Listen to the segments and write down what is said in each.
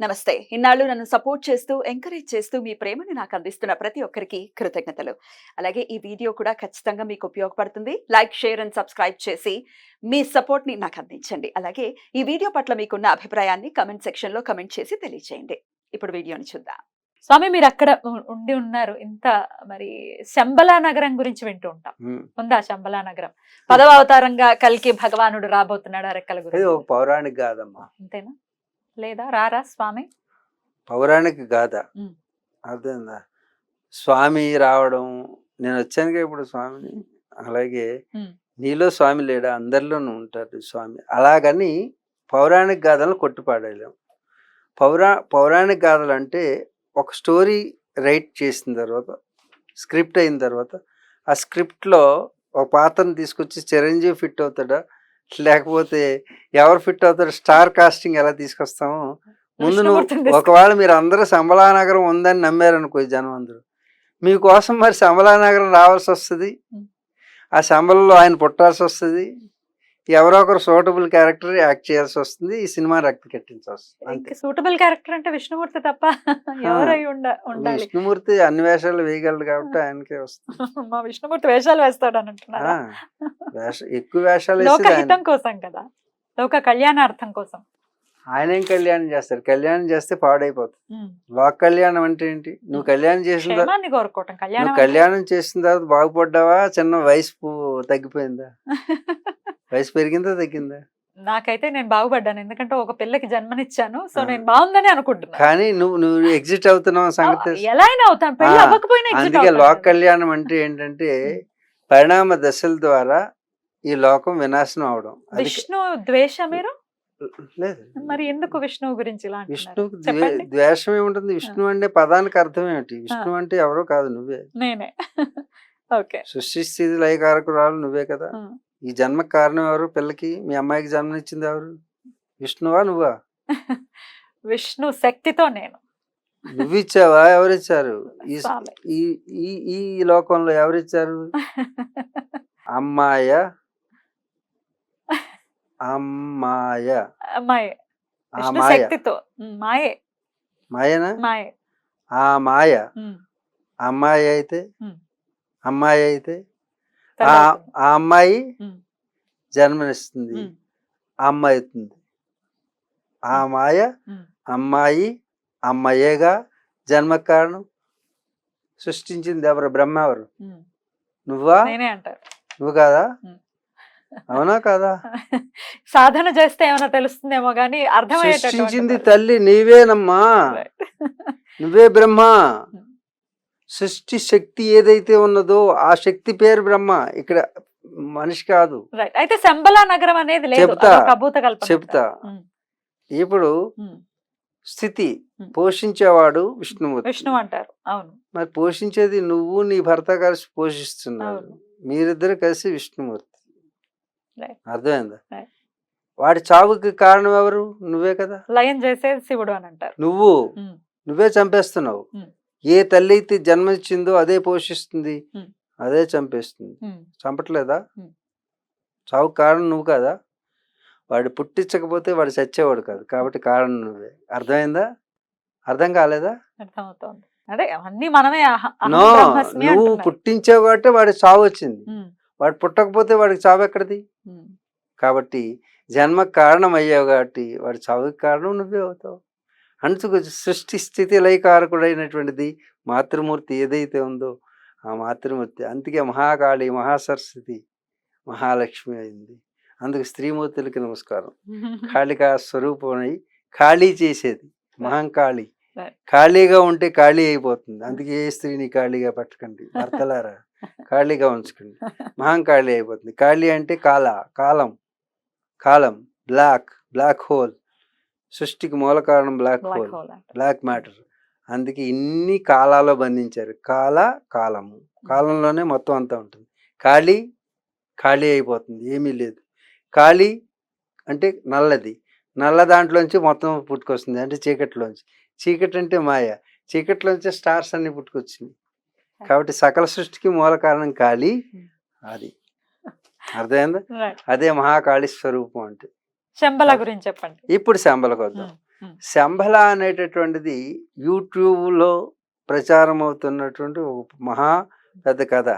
నమస్తే. ఇన్నాళ్ళు నన్ను సపోర్ట్ చేస్తూ ఎంకరేజ్ చేస్తూ మీ ప్రేమని నాకు అందిస్తున్న ప్రతి ఒక్కరికి కృతజ్ఞతలు. అలాగే ఈ వీడియో కూడా ఖచ్చితంగా మీకు ఉపయోగపడుతుంది. లైక్ షేర్ అండ్ సబ్స్క్రైబ్ చేసి మీ సపోర్ట్ని నాకు అందించండి. అలాగే ఈ వీడియో పట్ల మీకున్న అభిప్రాయాన్ని కమెంట్ సెక్షన్లో కమెంట్ చేసి తెలియజేయండి ఇప్పుడు వీడియోని చూద్దాం. స్వామి మీరు అక్కడ ఉండి ఉన్నారు. ఇంత మరి శంబలా నగరం గురించి వింటూ ఉంటాం. ఉందా శంబలా నగరం? పదవ అవతారంగా కలికి భగవానుడు రాబోతున్నాడు ఆ రెక్కల ఇది గురించి. ఒక పౌరాణిక గాథమ్మా అంతేనా? లేదా? రారా స్వామి? పౌరాణిక గాథ. ఉమ్. అర్థమైందా? స్వామి రావడం నేను వచ్చానుగా ఇప్పుడు స్వామిని. అలాగే. నీలో స్వామి లేడా? అందరిలోనూ ఉంటాడు స్వామి. అలాగని పౌరాణిక గాథలను కొట్టుపాడలేం పౌరా పౌరాణిక గాథలు అంటే ఒక స్టోరీ రైట్ చేసిన తర్వాత స్క్రిప్ట్ అయిన తర్వాత ఆ స్క్రిప్ట్లో ఒక పాత్రను తీసుకొచ్చి చిరంజీవి ఫిట్ అవుతాడా? లేకపోతే ఎవరు ఫిట్ అవుతాడు స్టార్ కాస్టింగ్ ఎలా తీసుకొస్తామో? ముందు నువ్వు ఒకవేళ మీరు అందరూ సంబలానగరం ఉందని నమ్మారనుకో జనం అందరూ మీకోసం మరి సంబలానగరం రావాల్సి వస్తుంది. ఆ సంబలంలో ఆయన పుట్టాల్సి వస్తుంది. ఎవరో ఒకరు సూటబుల్ క్యారెక్టర్ యాక్ట్ చేయాల్సి వస్తుంది ఈ సినిమా రక్త వస్తుంది. ఇంక సూటబుల్ క్యారెక్టర్ అంటే విష్ణుమూర్తి తప్ప ఎవరై ఉండాలి. విష్ణుమూర్తి అన్ని వేషాలు వేయగలడు కాబట్టి ఆయనకే వస్తుంది. మా విష్ణుమూర్తి వేషాలు వేస్తాడు అని వేష ఎక్కువ వేషాలు లోకహితం కోసం కదా? లోక కళ్యాణార్థం కోసం. ఆయన ఏం కళ్యాణం చేస్తారు? కళ్యాణం చేస్తే పాడైపోతుంది. లోక కళ్యాణం అంటే ఏంటి? నువ్వు కళ్యాణం చేసిన నువ్వు కళ్యాణం చేసిన తర్వాత బాగుపడ్డావా? చిన్న వయసు తగ్గిపోయిందా? వయసు పెరిగిందా తగ్గిందా? నాకైతే నేను బాగుపడ్డాను. ఎందుకంటే ఒక పిల్లకి జన్మనిచ్చాను. సో. నేను బాగుందని అనుకుంటున్నాను కానీ నువ్వు నువ్వు ఎగ్జిట్ అవుతున్నావు సంగతి. ఎలా అయినా అవుతాను. పెళ్ళి అవ్వకపోయినా అందుకే లోక. కళ్యాణం అంటే ఏంటంటే పరిణామ దశల ద్వారా ఈ లోకం వినాశనం అవడం. విష్ణు ద్వేష మీరు? లేదు. మరి ఎందుకు విష్ణువు గురించి విష్ణువుకి చెప్పండి. ద్వేషం ఏముంటుంది? విష్ణు అంటే పదానికి అర్థం ఏమిటి? విష్ణు అంటే ఎవరో కాదు నువ్వే. నేనే. ఓకే. సృష్టి స్థితి లయకారకురాలు నువ్వే కదా. ఈ జన్మకు కారణం ఎవరు? పిల్లకి? మీ అమ్మాయికి జన్మనిచ్చింది ఎవరు? విష్ణువా నువ్వా? విష్ణు శక్తితో నేను. నువ్వు ఇచ్చావా ఎవరిచ్చారు? ఈ. ఈ లోకంలో ఎవరిచ్చారు? అమ్మాయ. అమ్మాయ. మాయే ఆ విష్ణు మాయ శక్తితో. ఉమ్, మాయే. మాయనా? మాయే. ఆ మాయ. అమ్మాయి అయితే. అమ్మాయి అయితే? ఆ అమ్మాయి జన్మనిస్తుంది. అమ్మాయి అవుతుంది. ఆ మాయ. అమ్మాయి అమ్మాయేగా జన్మకు కారణం సృష్టించింది ఎవరు? బ్రహ్మ ఎవరు. నువ్వా? నువ్వు కాదా. అవునా కాదా? సాధన చేస్తే ఏమైనా తెలుస్తుందేమో కానీ సృష్టించింది అర్థమయ్యేటటువంటి తల్లి నీవేనమ్మా. నువ్వే బ్రహ్మ. సృష్టి శక్తి ఏదైతే ఉన్నదో ఆ శక్తి పేరు బ్రహ్మ ఇక్కడ మనిషి కాదు. అయితే శంబలా నగరం అనేది లేదు. చెప్తా. చెప్తా. ఇప్పుడు. స్థితి. పోషించేవాడు విష్ణుమూర్తి. విష్ణు అంటారు. అవును. మరి పోషించేది నువ్వు నీ భర్త కలిసి పోషిస్తున్నారు. అవును. మీరిద్దరు కలిసి విష్ణుమూర్తి. అర్థమైందా. వాడి చావుకి కారణం ఎవరు? నువ్వే కదా? లయం చేసేది శివుడు అని అంటారు. నువ్వు. నువ్వే చంపేస్తున్నావు. ఏ తల్లి అయితే జన్మనిచ్చిందో అదే పోషిస్తుంది. అదే చంపేస్తుంది. చంపట్లేదా. చావు కారణం నువ్వు కదా? వాడు పుట్టించకపోతే వాడు చచ్చేవాడు కాదు. కాబట్టి కారణం నువ్వే. అర్థమైందా? అర్థం కాలేదా? అర్థమవుతోంది. అదే అన్ని మనమే నువ్వు. పుట్టించావు కాబట్టి వాడి చావు వచ్చింది. వాడు పుట్టకపోతే వాడికి చావు ఎక్కడిది? కాబట్టి జన్మకు కారణం అయ్యావు కాబట్టి వాడి చావుకి కారణం నువ్వే అవుతావు. అందుకు సృష్టి స్థితి లయకారకుడైనటువంటిది మాతృమూర్తి ఏదైతే ఉందో ఆ మాతృమూర్తి. అందుకే మహాకాళి మహాసరస్వతి మహాలక్ష్మి అయింది. అందుకు స్త్రీమూర్తులకి నమస్కారం. కాళికా స్వరూపమై ఖాళీ చేసేది. మహంకాళి. ఖాళీగా ఉంటే ఖాళీ అయిపోతుంది. అందుకే ఏ స్త్రీని ఖాళీగా పెట్టకండి. భర్తలారా ఖాళీగా ఉంచకండి. మహంకాళి అయిపోతుంది. ఖాళీ అంటే కాల కాలం కాలం బ్లాక్ బ్లాక్ హోల్. సృష్టికి మూల కారణం బ్లాక్ హోల్. బ్లాక్ మ్యాటర్ అందుకే ఇన్ని కాలాల్లో బంధించారు. కాల కాలము. కాలంలోనే మొత్తం అంతా ఉంటుంది. ఖాళీ ఖాళీ అయిపోతుంది. ఏమీ లేదు. ఖాళీ అంటే నల్లది. నల్ల దాంట్లోంచి మొత్తం పుట్టుకొస్తుంది. అంటే చీకట్లోంచి. చీకటి అంటే మాయ. చీకట్లోంచి స్టార్స్ అన్ని పుట్టుకొచ్చింది కాబట్టి సకల సృష్టికి మూల కారణం ఖాళీ అది. అర్థమైందా. అదే మహాకాళి స్వరూపం అంటే. శంబల గురించి చెప్పండి. ఇప్పుడు శంబలకు వద్దాం. శంబల అనేటటువంటిది యూట్యూబ్లో ప్రచారం అవుతున్నటువంటి ఒక మహా పెద్ద కథ.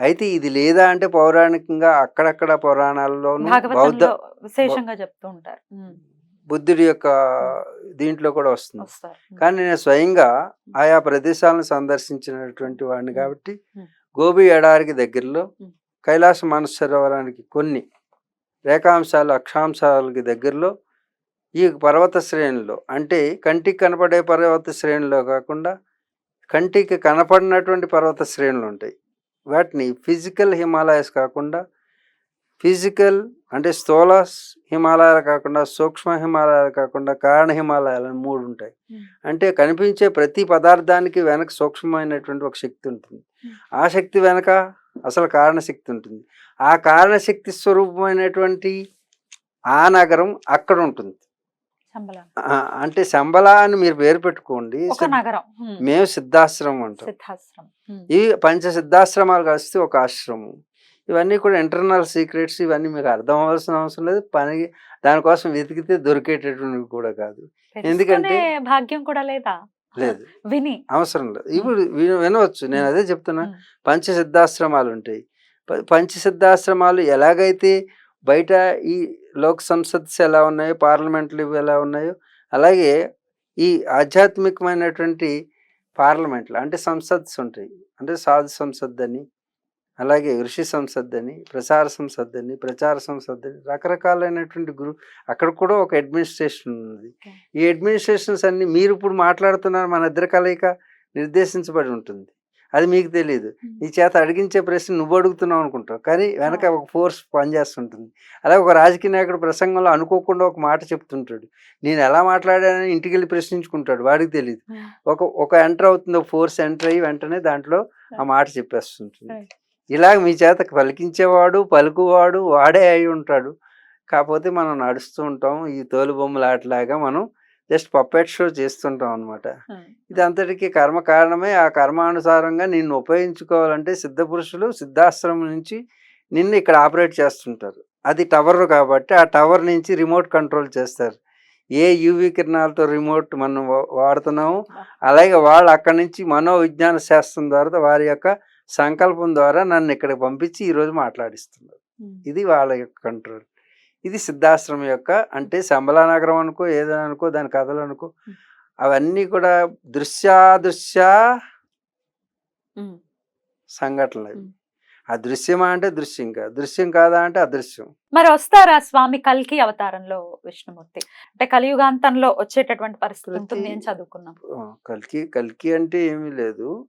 అయితే ఇది లేదా అంటే పౌరాణికంగా అక్కడక్కడ పురాణాల్లోనూ బౌద్ధ విశేషంగా చెప్తూ ఉంటారు. బుద్ధుడి యొక్క దీంట్లో కూడా వస్తుంది. కానీ నేను స్వయంగా ఆయా ప్రదేశాలను సందర్శించినటువంటి వాడిని. కాబట్టి. గోబి ఎడారికి దగ్గరలో. కైలాస మానసరోవరానికి కొన్ని రేఖాంశాలు అక్షాంశాలకి దగ్గరలో ఈ పర్వత శ్రేణిలో అంటే కంటికి కనపడే పర్వత శ్రేణిలో కాకుండా కంటికి కనపడినటువంటి పర్వత శ్రేణులు ఉంటాయి వాటిని ఫిజికల్ హిమాలయస్ కాకుండా ఫిజికల్ అంటే స్థూల హిమాలయాలు కాకుండా సూక్ష్మ హిమాలయాలు కాకుండా కారణ హిమాలయాలు అని మూడు ఉంటాయి. అంటే కనిపించే ప్రతి పదార్థానికి వెనక సూక్ష్మమైనటువంటి ఒక శక్తి ఉంటుంది. ఆ శక్తి వెనక అసలు కారణ శక్తి ఉంటుంది. ఆ కారణ శక్తి స్వరూపమైనటువంటి ఆ నగరం అక్కడ ఉంటుంది. అంటే శంబల అని మీరు పేరు పెట్టుకోండి. మేము సిద్ధాశ్రమం అంటాం. ఈ పంచ సిద్ధాశ్రమాలు కలిస్తే ఒక ఆశ్రమం. ఇవన్నీ కూడా ఇంటర్నల్ సీక్రెట్స్ ఇవన్నీ మీకు అర్థం అవ్వాల్సిన అవసరం లేదు. పని దానికోసం వెతికితే దొరికేటటువంటివి కూడా కాదు. ఎందుకంటే- భాగ్యం కూడా లేదా? లేదు. విని. అవసరం లేదు. ఇప్పుడు వినవచ్చు. నేను అదే చెప్తున్నా. పంచ సిద్ధాశ్రమాలు ఉంటాయి. పంచ సిద్ధాశ్రమాలు ఎలాగైతే బయట ఈ లోక్ సంసద్స్ ఎలా ఉన్నాయో పార్లమెంట్లు ఇవి ఎలా ఉన్నాయో అలాగే ఈ ఆధ్యాత్మికమైనటువంటి పార్లమెంట్లు అంటే సంసద్స్ ఉంటాయి. అంటే సాధు సంసద్ అని అలాగే ఋషి సంసద్ అని ప్రసార సంసద్ అని ప్రచార సంసద్ అని రకరకాలైనటువంటి గురు అక్కడ కూడా ఒక అడ్మినిస్ట్రేషన్ ఉంది. ఈ అడ్మినిస్ట్రేషన్స్ అన్ని మీరు ఇప్పుడు మాట్లాడుతున్నారు మన ఇద్దరి కలయిక నిర్దేశించబడి ఉంటుంది. అది మీకు తెలియదు నీ చేత అడిగించే ప్రశ్న నువ్వు అడుగుతున్నావు అనుకుంటావు. కానీ వెనక ఒక ఫోర్స్ పనిచేస్తుంటుంది. అలాగే ఒక రాజకీయ నాయకుడు ప్రసంగంలో అనుకోకుండా ఒక మాట చెప్తుంటాడు. నేను ఎలా మాట్లాడానని ఇంటికి వెళ్ళి ప్రశ్నించుకుంటాడు. వాడికి తెలియదు ఒక ఒక ఎంటర్ అవుతుంది. ఒక ఫోర్స్ ఎంటర్ అయ్యి వెంటనే దాంట్లో ఆ మాట చెప్పేస్తుంటుంది. Right. ఇలా మీ చేత పలికించేవాడు పలుకువాడు వాడే అయి ఉంటాడు. కాకపోతే మనం నడుస్తూ ఉంటాం. ఈ తోలు బొమ్మల ఆటలాగా మనం జస్ట్ పప్పెట్ షో చేస్తుంటాం అనమాట ఇది అంతటికీ కర్మ కారణమే. ఆ కర్మానుసారంగా నిన్ను ఉపయోగించుకోవాలంటే సిద్ధ పురుషులు సిద్ధాశ్రమం నుంచి నిన్ను ఇక్కడ ఆపరేట్ చేస్తుంటారు. అది టవర్ కాబట్టి ఆ టవర్ నుంచి రిమోట్ కంట్రోల్ చేస్తారు. ఏ యూవి కిరణాలతో రిమోట్ మనం వా- వాడుతున్నామో అలాగే వాళ్ళు అక్కడి నుంచి మనో విజ్ఞాన శాస్త్రం ద్వారా వారి యొక్క సంకల్పం ద్వారా నన్ను ఇక్కడికి పంపించి ఈరోజు మాట్లాడిస్తున్నారు. ఇది వాళ్ళ యొక్క కంట్రోల్. ఇది సిద్ధాశ్రమం యొక్క అంటే శంబలా నగరం అనుకో ఏదైనా అనుకో దాని కథలు అనుకో. అవన్నీ కూడా దృశ్యాదృశ్య సంఘటనలు అవి. అదృశ్యమా అంటే దృశ్యం కాదు దృశ్యం కాదా అంటే అదృశ్యం. మరి వస్తారా స్వామి కల్కి అవతారంలో విష్ణుమూర్తి? అంటే కలియుగాంతంలో వచ్చేటటువంటి పరిస్థితి ఉంటుంది ప్రతి- అని చదువుకున్నాం. కల్కి కల్కి అంటే ఏమీ లేదు.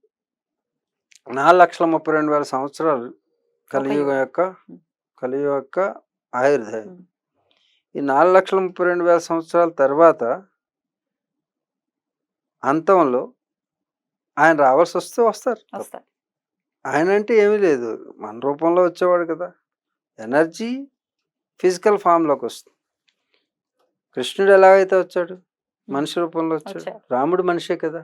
నాలుగు లక్షల ముప్పై రెండు వేల సంవత్సరాలు కలియుగం యుగం. యొక్క. కలియుగ యొక్క ఆయుర్దాయం. ఈ నాలుగు లక్షల ముప్పై రెండు వేల సంవత్సరాల తర్వాత అంతంలో ఆయన రావాల్సి వస్తే వస్తారు ఆయన అంటే ఏమీ లేదు మన రూపంలో వచ్చేవాడు కదా ఎనర్జీ ఫిజికల్ ఫామ్లోకి వస్తుంది కృష్ణుడు ఎలాగైతే వచ్చాడు మనిషి రూపంలో వచ్చాడు. రాముడు మనిషే కదా.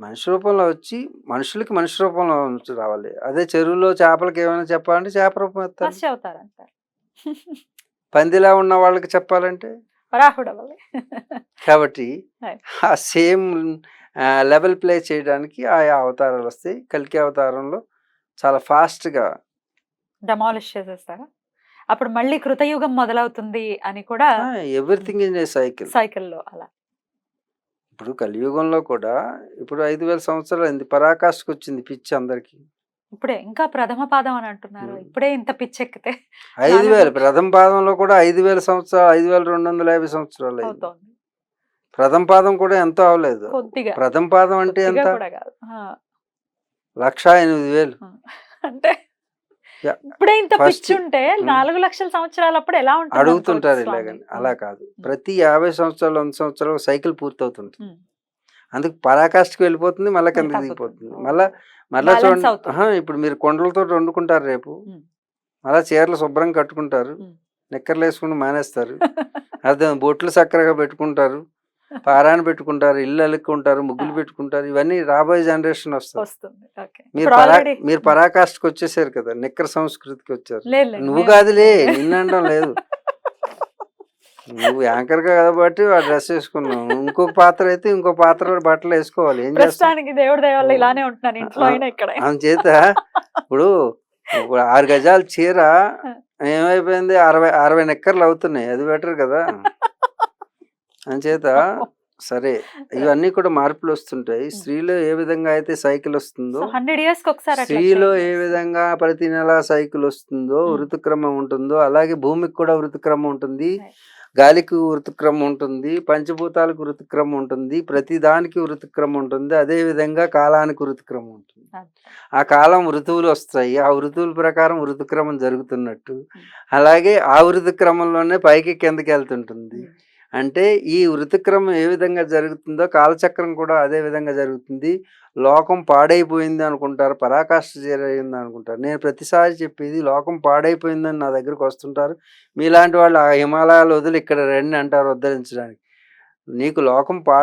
మనిషి రూపంలో వచ్చి మనుషులకి మనిషి రూపంలో నుంచి రావాలి. అదే చెరువులో చేపలకి ఏమైనా చెప్పాలంటే చేప రూపం అంటారు పందిలా ఉన్న వాళ్ళకి చెప్పాలంటే? వరాహుడు కాబట్టి Right. ఆ సేమ్ లెవెల్ ప్లే చేయడానికి ఆయా అవతారాలు వస్తాయి. కల్కి అవతారంలో చాలా ఫాస్ట్గా డమాలిష్ చేసేస్తారా? అప్పుడు మళ్ళీ కృతయుగం మొదలవుతుంది అని కూడా ఎవ్రీథింగ్ ఇన్ ఏ సైకిల్. సైకిల్లో అలా. ఇప్పుడు కలియుగంలో కూడా ఇప్పుడు ఐదు వేల సంవత్సరాలు అయింది. పరాకాష్కి వచ్చింది పిచ్చి అందరికి. ఇప్పుడే ఇంకా ప్రథమ పాదం అని అంటున్నారు. ఇప్పుడే ఇంత పిచ్చెక్కితే ఐదు నాలుగు వేలు. ప్రథమ పాదంలో కూడా ఐదు వేల సంవత్సరాలు ఐదు వేల రెండు వందల యాభై సంవత్సరాలు అయింది. ప్రథమ పాదం కూడా ఎంతో అవలేదు ప్రథమ పాదం అంటే ఎంత? లక్ష ఎనిమిది వేలు. అంటే. ఇప్పుడే ఇంత First- పిచ్చి ఉంటే ఉమ్. నాలుగు లక్షల సంవత్సరాలు అప్పుడు ఎలా ఉంటుంది అడుగుతుంటారు ఇలాగని. అలా కాదు ప్రతి యాభై సంవత్సరాలు వంద సంవత్సరాలు సైకిల్ పూర్తవుతుంటుంది. అందుకు పరాకాష్కి వెళ్ళిపోతుంది మళ్ళీ కింద. దిగిపోతుంది. మళ్ళా మళ్ళా చూడండి ఇప్పుడు మీరు కొండలతో వండుకుంటారు రేపు. మళ్ళా చీరలు శుభ్రం కట్టుకుంటారు. నిక్కర్లు వేసుకుని మానేస్తారు అర్థం బొట్లు చక్కరగా పెట్టుకుంటారు పారాన్ని పెట్టుకుంటారు ఇల్లు అలుక్కుంటారు ముగ్గులు. పెట్టుకుంటారు ఇవన్నీ రాబోయే జనరేషన్ వస్తుంది. మీరు మీరు పరాకాష్కి వచ్చేసారు కదా నిక్కర సంస్కృతికి వచ్చారు. నువ్వు కాదులే నిన్నండం లేదు. నువ్వు యాంకర్ కాబట్టి ఆ డ్రెస్ వేసుకున్నావు. ఇంకొక పాత్ర అయితే ఇంకో పాత్ర బట్టలు వేసుకోవాలి. ఏం ప్రస్తుతానికి దేవుడి ఇలానే ఉంటున్నాను ఇంట్లో అయినా ఇక్కడ. చేత. ఇప్పుడు ఇప్పుడు ఆరు గజాల చీర ఏమైపోయింది? అరవై అరవై నెక్కర్లు అవుతున్నాయి. అది బెటర్ కదా. చేత సరే ఇవన్నీ కూడా మార్పులు వస్తుంటాయి స్త్రీలో ఏ విధంగా అయితే సైకిల్ వస్తుందో హండ్రెడ్ ఇయర్స్ ఒకసారి స్త్రీలో ఏ. విధంగా ప్రతి నెల సైకిల్ వస్తుందో. ఋతుక్రమం ఉంటుందో అలాగే భూమికి కూడా ఋతుక్రమం ఉంటుంది. గాలికి ఋతుక్రమం ఉంటుంది పంచభూతాలకు ఋతుక్రమం ఉంటుంది ప్రతి దానికి ఋతుక్రమం ఉంటుంది అదే విధంగా కాలానికి ఋతుక్రమం ఉంటుంది. ఆ కాలం ఋతువులు వస్తాయి ఆ ఋతువుల ప్రకారం ఋతుక్రమం జరుగుతున్నట్టు అలాగే ఆ ఋతుక్రమంలోనే పైకి కిందకి వెళ్తుంటుంది. అంటే ఈ ఋతుక్రమం ఏ విధంగా జరుగుతుందో కాలచక్రం కూడా అదే విధంగా జరుగుతుంది. లోకం పాడైపోయింది అనుకుంటారు పరాకాష్ఠ జరిగింది అనుకుంటారు. నేను ప్రతిసారి చెప్పేది లోకం పాడైపోయిందని నా దగ్గరకు వస్తుంటారు. మీలాంటి వాళ్ళు ఆ హిమాలయాలు వదిలి ఇక్కడ రండి అంటారు ఉద్ధరించడానికి. నీకు లోకం పాడ